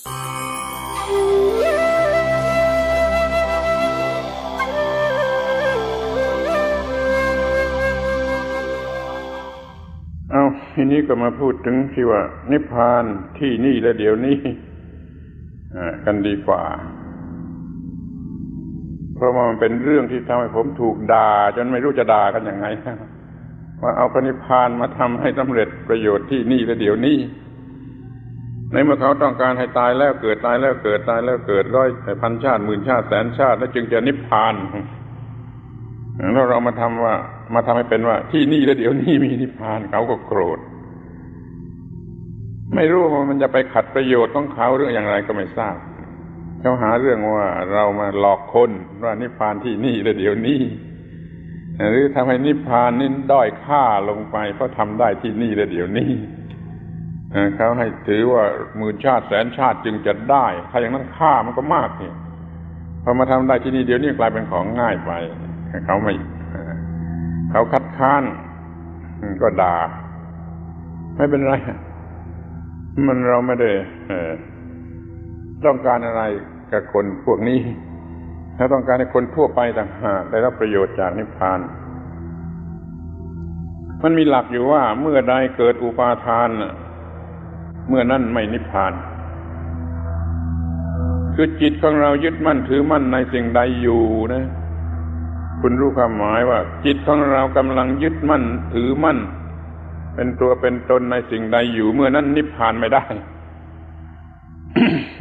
เอาทีนี้ก็มาพูดถึงที่ว่า นิพพานที่นี่และเดี๋ยวนี้กันดีกว่า เพราะว่ามันเป็นเรื่องที่ทำให้ผมถูกด่าจนไม่รู้จะด่ากันยังไงว่าเอาพระนิพพานมาทำให้สำเร็จประโยชน์ที่นี่และเดี๋ยวนี้ ในเมื่อเขาต้องการให้ตายแล้วเกิดตายแล้วเกิดตายแล้วเกิดร้อยพันชาติหมื่นชาติแสนชาติ แล้วจึงจะนิพพานแล้วเรามาทำว่า มาทำให้เป็นว่า ที่นี่และเดี๋ยวนี้มีนิพพานเขาก็โกรธ ไม่รู้ว่ามันจะไปขัดประโยชน์ของเขาหรืออย่างไรก็ไม่ทราบเขาหาเรื่องว่าเรามาหลอกคนว่านิพพานที่นี่และเดี๋ยวนี้หรือทำให้นิพพานนี่ด้อยค่าลงไปเพราะทำได้ที่นี่และเดี๋ยวนี้ เขาให้ถือว่าหมื่นชาติแสนชาติจึงจะได้ ถ้าอย่างนั้นค่ามันก็มากนี่พอมาทำได้ที่นี่เดี๋ยวนี้กลายเป็นของง่ายไปเขาไม่เขาคัดค้านก็ด่าไม่เป็นไร มันเราไม่ได้ต้องการอะไรกับคนพวกนี้ถ้าต้องการให้คนทั่วไปต่างหากได้รับประโยชน์จากนิพพาน มันมีหลักอยู่ว่าเมื่อใดเกิดอุปาทาน เมื่อนั้นไม่นิพพาน คือจิตของเรายึดมั่นถือมั่นในสิ่งใดอยู่นะ คุณรู้ความหมายว่า จิตของเรากำลังยึดมั่นถือมั่น เป็นตัวเป็นตนในสิ่งใดอยู่ เมื่อนั้นนิพพานไม่ได้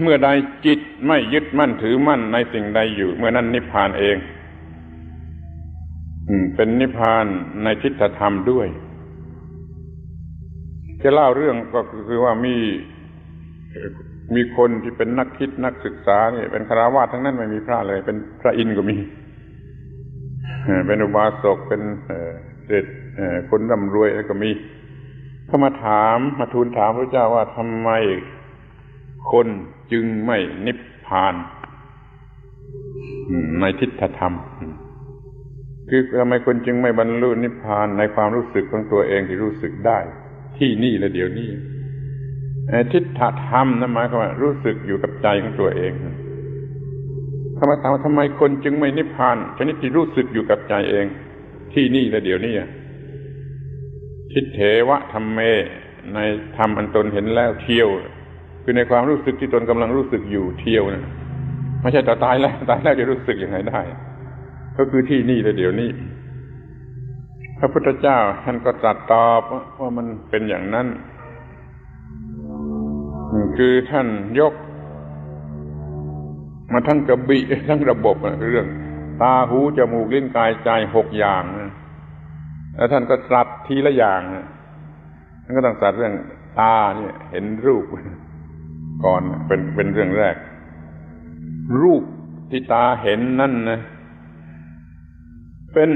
เมื่อใดจิตไม่ยึดมั่นถือมั่นในสิ่งใดอยู่ เมื่อนั้นนิพพานเองเป็นนิพพานในทิฏฐธรรมด้วย จะเล่าเรื่องก็คือว่ามีมีคนที่เป็นนักคิดนักศึกษาเนี่ยเป็นคารวะทั้งนั้นไม่มีพระเลย เป็นพระอินทร์ก็มีเป็นอุบาสกเป็นเอ่อเศรษคนร่ำรวยแล้วก็มีเขามาถามมาทูลถามพระเจ้าว่าทำไมคนจึงไม่นิพพานในทิฏฐธรรมคือทำไมคนจึงไม่บรรลุนิพพานในความรู้สึกของตัวเองที่รู้สึกได้ ที่นี่และเดี๋ยวนี้ทิฏฐธรรมนั่นหมายความว่ารู้สึกอยู่กับใจของตัวเองทำไมถามว่าทำไมคนจึงไม่นิพพานชนิดที่รู้สึกอยู่กับใจเอง ที่นี่และเดี๋ยวนี้ทิฏเถวะธรรมเม ในธรรมอันตนเห็นแล้วเที่ยว คือในความรู้สึกที่ตนกำลังรู้สึกอยู่เที่ยวนะไม่ใช่ต่อตายแล้วตายแล้วจะรู้สึกยังไงได้ ก็คือที่นี่และเดี๋ยวนี้ พระพุทธเจ้าท่านก็ตรัสตอบว่ามันเป็นอย่างนั้น คือท่านยก มาทั้งกระบี่ทั้งระบบเรื่อง ตาหูจมูกลิ้นกายใจหกอย่างแล้วท่านก็ตรัสทีละอย่างท่านก็ต้องตรัสเรื่องตาเนี่ย เห็นรูป ก่อนเป็นเป็นเรื่องแรก รูปที่ตาเห็นนั่นนะเป็น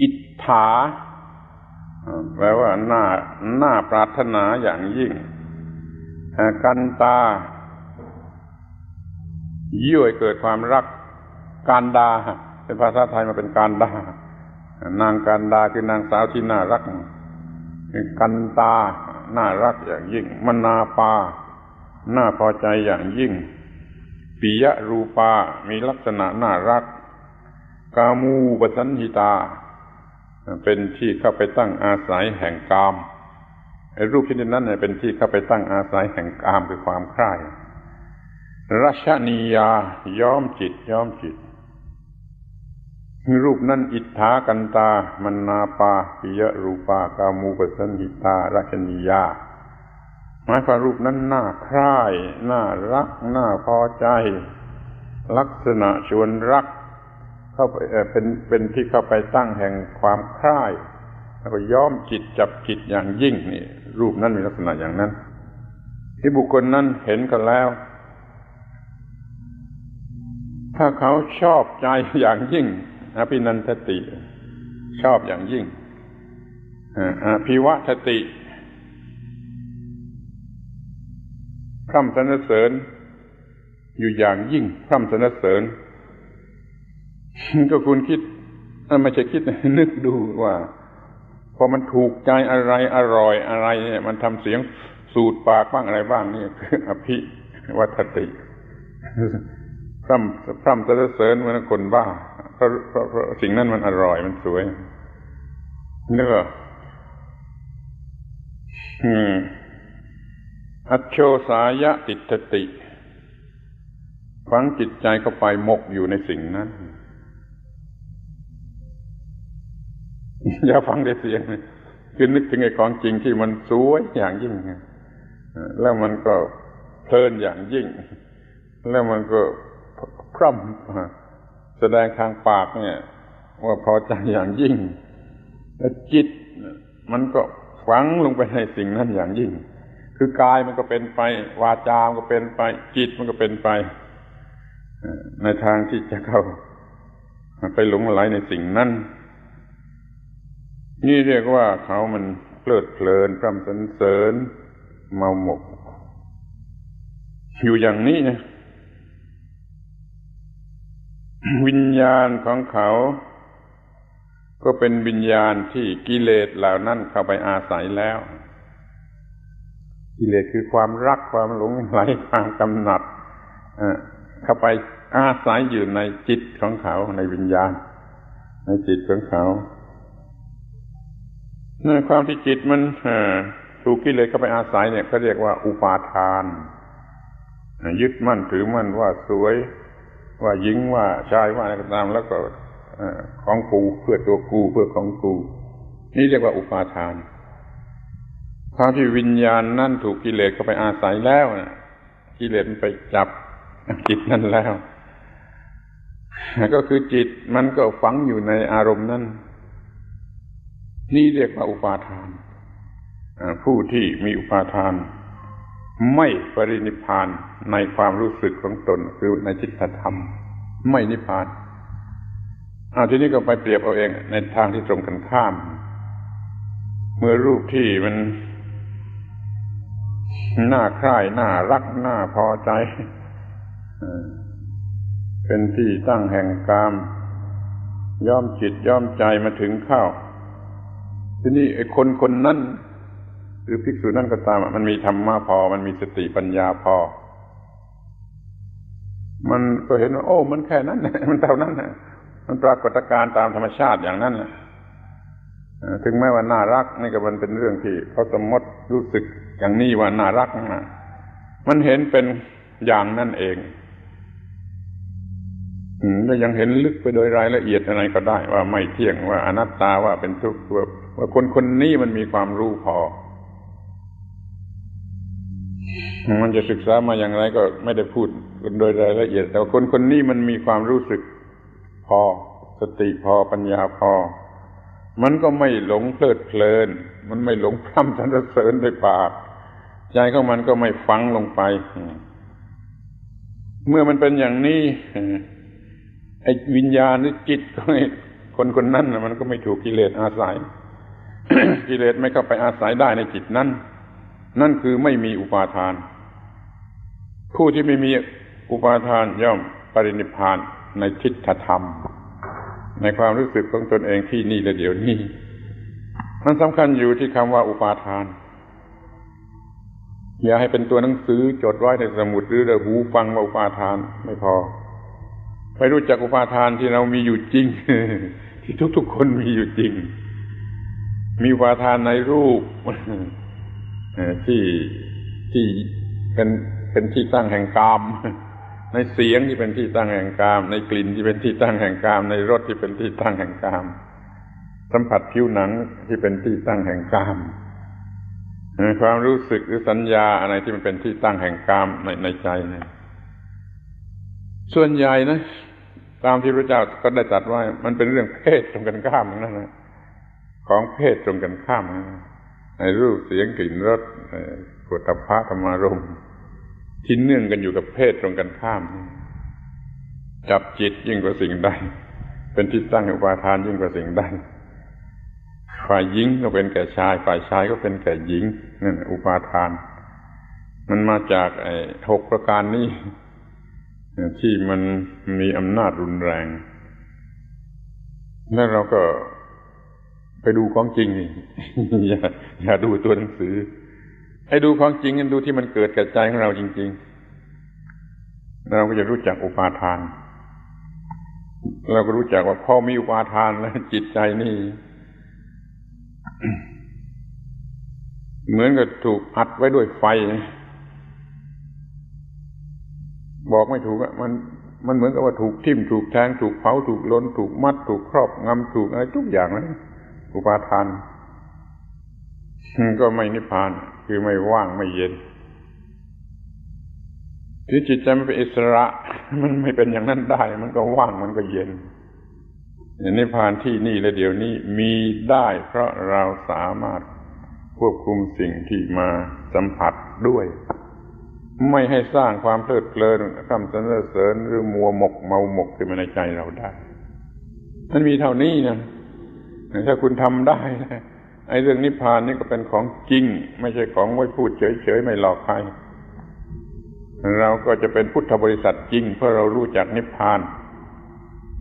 อิทธาแปลว่าหน้าหน้าปรารถนาอย่างยิ่งอ่ากันตายั่วให้เกิดความรักการดา เป็นภาษาไทยมาเป็นการดา นางการดาคือนางสาวที่น่ารัก กันตา น่ารักอย่างยิ่ง มนาปา น่าพอใจอย่างยิ่ง ปิยรูปา มีลักษณะน่ารัก กามูปสันหิตา เป็นที่เข้าไปตั้งอาศัยแห่งกามไอ้รูปชนิดนั้นเนี่ยเป็นที่เข้าไปตั้งอาศัยแห่งกามคือความใคร่รัชนียาย้อมจิตย้อมจิต รูปนั้นอิทธากันตา มันนาปาปิยรูปากามูปสันหิตารัชนียาหมายความรูปนั้นน่าใคร่น่ารัก น่าพอใจ ลักษณะชวนรัก เข้าไปเอ่อเป็นเป็นที่เข้าไปตั้งแห่งความใคร่แล้วก็ย้อมจิตจับจิตอย่างยิ่งนี่ รูปนั้นมีลักษณะอย่างนั้น ที่บุคคลนั้นเห็นกันแล้ว ถ้าเขาชอบใจอย่างยิ่งอภินันทติ ชอบอย่างยิ่งอาอภิวัตติพร่ำสรรเสริญอยู่อย่างยิ่งพร่ำสรรเสริญ ก็คุณคิดไม่ใช่คิดนึกดูว่า พอมันถูกใจอะไรอร่อยอะไรเนี่ย มันทำเสียงสูดปากบ้างอะไรบ้างนี่คืออภิวัตติพร่ำพร่ำสรรเสริญมือนคนบ้าเพราะเพราะสิ่งนั้นมันอร่อยมันสวยนี่ก็อัจโชสายะติตติ ฝังจิตใจเข้าไปหมกอยู่ในสิ่งนั้น อย่าฟังได้เสียงคือนึกถึงไอ้ของจริงที่มันสวยอย่างยิ่งแล้วมันก็เพลินอย่างยิ่ง แล้วมันก็พร่ำแสดงทางปากเนี่ย ว่าพอใจอย่างยิ่ง แล้วจิต มันก็ฝังลงไปในสิ่งนั้นอย่างยิ่ง คือกายมันก็เป็นไป วาจามก็เป็นไป จิตมันก็เป็นไปในทางที่จะเข้าไปหลงไหลในสิ่งนั้น นี่เรียกว่าเขามันเพลิดเพลินพร่ำสรรเสริญเมาหมก อยู่อย่างนี้นะวิญญาณของเขา ก็เป็นวิญญาณที่กิเลสเหล่านั้นเข้าไปอาศัยแล้ว กิเลสคือความรักความหลงไหลความกำหนัดเข้าไปอาศัยอยู่ในจิตของเขาในวิญญาณ ในจิตของเขา ความที่จิตมันถูกกิเลสเข้าไปอาศัยเนี่ยเขาเรียกว่าอุปาทาน ยึดมั่นถือมั่นว่าสวย ว่าหญิงว่าชายว่าอะไรก็ตาม แล้วก็ของกูเพื่อตัวกูเพื่อของกู นี่เรียกว่าอุปาทานความที่วิญญาณนั่นถูกกิเลสเข้าไปอาศัยแล้วนะกิเลสมันไปจับจิตนั่นแล้ว ก็คือจิตมันก็ฝังอยู่ในอารมณ์นั้น นี่เรียกว่าอุปาทาน ผู้ที่มีอุปาทาน ไม่ปรินิพานในความรู้สึกของตนคือในจิตธรรม ไม่นิพานอาทีนี้ก็ไปเปรียบเอาเองในทางที่ตรงกันข้าม เมื่อรูปที่มันน่าใคร่น่ารักน่าพอใจเป็นที่ตั้งแห่งกาม ย่อมจิตย่อมใจมาถึงเข้า ทีนี้ไอ้คนคนนั้นหรือภิกษุนั่นก็ตามมันมีธรรมะพอ มันมีสติปัญญาพอ มันก็เห็นว่าโอ้ มันแค่นั้นมันเท่านั้นมันปรากฏการณ์ตามธรรมชาติอย่างนั้นถึงแม้ว่าน่ารักนี่ก็มันเป็นเรื่องที่เขาสมมติรู้สึกอย่างนี้ว่าน่ารักนะมันเห็นเป็นอย่างนั่นเอง แล้วยังเห็นลึกไปโดยรายละเอียดอะไรก็ได้ ว่าไม่เที่ยงว่าอนัตตาว่าเป็นทุกข์ว่าคนคนนี้มันมีความรู้พอ มันจะศึกษามาอย่างไรก็ไม่ได้พูดโดยรายละเอียด แต่ว่าคนคนนี้มันมีความรู้สึกพอ สติพอปัญญาพอ มันก็ไม่หลงเพลิดเพลิน มันไม่หลงพร่ำสรรเสริญด้วยปากใจของมันก็ไม่ฟังลงไป เมื่อมันเป็นอย่างนี้ ไอ้วิญญาณหรือจิตคนคนนั้นมันก็ไม่ถูกกิเลสอาศัย กิเลสไม่เข้าไปอาศัยได้ในจิตนั้น นั่นคือไม่มีอุปาทาน ผู้ที่ไม่มีอุปาทานย่อมปรินิพานในทิฏฐธรรม ในความรู้สึกของตนเองที่นี่และเดี๋ยวนี้มันสำคัญอยู่ที่คำว่าอุปาทาน อย่าให้เป็นตัวหนังสือจดไว้ในสมุดหรือเดหูฟังว่าอุปาทานไม่พอ ไปรู้จักอุปาทานที่เรามีอยู่จริง ที่ทุกๆคนมีอยู่จริง มีอุปาทานในรูปที่ที่เป็นเป็นที่ตั้งแห่งกาม ในเสียงที่เป็นที่ตั้งแห่งกาม ในกลิ่นที่เป็นที่ตั้งแห่งกาม ในรสที่เป็นที่ตั้งแห่งกาม สัมผัสผิวหนังที่เป็นที่ตั้งแห่งกามความรู้สึกหรือสัญญาอะไรที่มันเป็นที่ตั้งแห่งกามในในใจเนี่ยส่วนใหญ่นะ ตามที่พระเจ้าก็ได้ตรัสว่ามันเป็นเรื่องเพศตรงกันข้ามนั่นนะของเพศตรงกันข้ามในรูปเสียงกลิ่นรสกฏพระธรรมารมที่เนื่องกันอยู่กับเพศตรงกันข้าม จับจิตยิ่งกว่าสิ่งใดเป็นที่ตั้งอุปาทานยิ่งกว่าสิ่งใดฝ่ายหญิงก็เป็นแก่ชาย ฝ่ายชายก็เป็นแก่หญิงนั่นอุปาทาน มันมาจากไอ้หกประการนี้ ที่มันมีอำนาจรุนแรง แล้วเราก็ไปดูของจริงอย่าอย่าดูตัวหนังสือ ให้ดูของจริงกันดูที่มันเกิดกับใจของเราจริง ๆ เราก็จะรู้จักอุปาทาน เราก็รู้จักว่าพอมีอุปาทานแล้วจิตใจนี่ เหมือนกับถูกอัดไว้ด้วยไฟ บอกไม่ถูกอะมันมันเหมือนกับว่าถูกทิ่มถูกแทงถูกเผาถูกล้น ถูกมัด ถูกครอบงำถูกอะไรทุกอย่างนะอุปาทานก็ไม่นิพพาน คือไม่ว่างไม่เย็นที่จิตใจมันเป็นอิสระ มันไม่เป็นอย่างนั้นได้ มันก็ว่างมันก็เย็นนิพพานที่นี่และเดี๋ยวนี้มีได้เพราะเราสามารถควบคุมสิ่งที่มาสัมผัสด้วย ไม่ให้สร้างความเพลิดเพลินคำสรรเสริญหรือมัวหมกเมาหมกขึ้นมาในใจเราได้มันมีเท่านี้นะถ้าคุณทำได้นะไอ้เรื่องนิพพานนี่ก็เป็นของจริง ไม่ใช่ของไว้พูดเฉยๆไม่หลอกใครเราก็จะเป็นพุทธบริษัทจริง เพราะเรารู้จักนิพพาน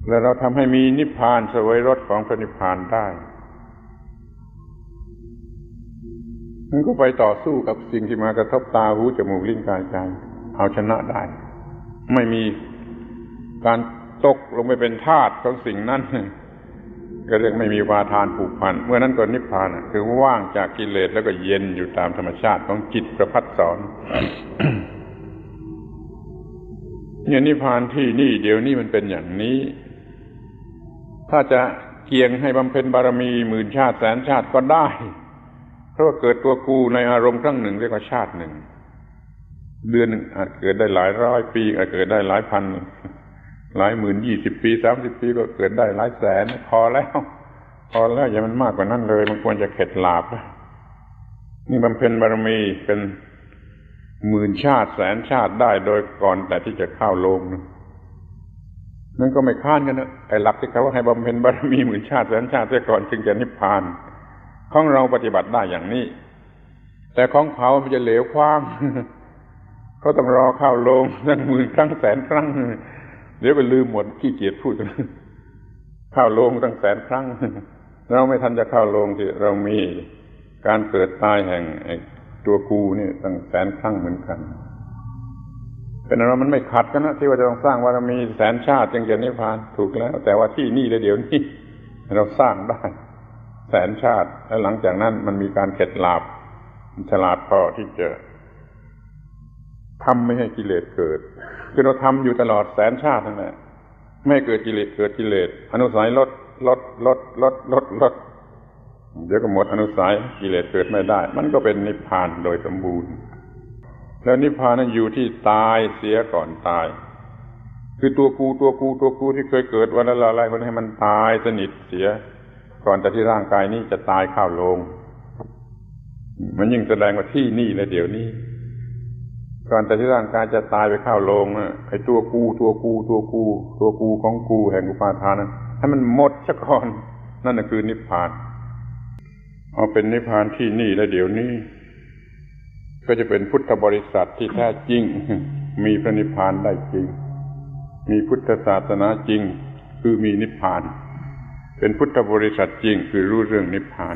และเราทำให้มีนิพพานสวยรสของพระนิพพานได้ มันก็ไปต่อสู้กับสิ่งที่มากระทบตาหูจมูกลิ้นกายใจเอาชนะได้ ไม่มีการตกลงไปเป็นทาสของสิ่งนั้นก็เรียกไม่มีวาทานผูกพัน เมื่อนั้นก็นิพพานคือว่างจากกิเลสแล้วก็เย็นอยู่ตามธรรมชาติของจิตประพัดสอนเนี่ยนิพพานที่นี่เดี๋ยวนี้มันเป็นอย่างนี้ ถ้าจะเกียงให้บำเพ็ญบารมีหมื่นชาติแสนชาติก็ได้ เพราะว่าเกิดตัวกูในอารมณ์ครั้งหนึ่งเรียกว่าชาติหนึ่ง เดือนหนึ่งอาจเกิดได้หลายร้อยปีอาจเกิดได้หลายพัน หลายหมื่นยี่สิบปีสามสิบปีก็เกิดได้หลายแสนพอแล้ว พอแล้วอย่ามันมากกว่านั้นเลย มันควรจะเข็ดหลาบนี่บำเพ็ญบารมีเป็นหมื่นชาติแสนชาติได้โดยก่อนแต่ที่จะเข้าโลงนั่นก็ไม่ค้านกันนะไอ้หลักที่เขาว่าให้บำเพ็ญบารมีหมื่นชาติแสนชาติเสียก่อนจึงจะนิพพาน ของเราปฏิบัติได้อย่างนี้ แต่ของเขามันจะเหลวคว้างเขาต้องรอเข้าลงตั้งหมื่นครั้งแสนครั้ง เดี๋ยวไปลืมหมดขี้เกียจพูดเข้าลงตั้งแสนครั้ง เราไม่ทันจะเข้าลงที่เรามีการเกิดตายแห่งตัวกูนี่ตั้งแสนครั้งเหมือนกันเป็นอะไรมันไม่ขัดกันนะที่ว่าจะต้องสร้างว่ารมีแสนชาติจึงจะนิพพานถูกแล้ว แต่ว่าที่นี่เลยเดี๋ยวนี้เราสร้างได้ แสนชาติ แล้วหลังจากนั้นมันมีการเข็ดหลาบฉลาดพอที่จะทำไม่ให้กิเลสเกิด คือเราทำอยู่ตลอดแสนชาตินั่นแหละไม่เกิดกิเลสเกิดกิเลส อนุสัยลดลดลดลดลดลดเดี๋ยวก็หมดอนุสัยกิเลสเกิดไม่ได้ มันก็เป็นนิพพานโดยสมบูรณ์ แล้วนิพพานนั้นอยู่ที่ตายเสียก่อนตาย คือตัวกูตัวกูตัวกูที่เคยเกิดวันละอะไรคนให้มันตายสนิทเสีย ก่อนแต่ที่ร่างกายนี้จะตายเข้าลง มันยิ่งแสดงว่าที่นี่และเดี๋ยวนี้ ก่อนแต่ที่ร่างกายจะตายไปเข้าลงไอ้ตัวกูตัวกูตัวกู ตัวกูของกูแห่งอุปาทานนั้นให้มันหมดซะก่อน นั่นคือนิพพาน เอาเป็นนิพพานที่นี่และเดี๋ยวนี้ ก็จะเป็นพุทธบริษัทที่แท้จริง มีพระนิพพานได้จริง มีพุทธศาสนาจริง คือมีนิพพาน เป็นพุทธบริษัทจริงคือรู้เรื่องนิพพาน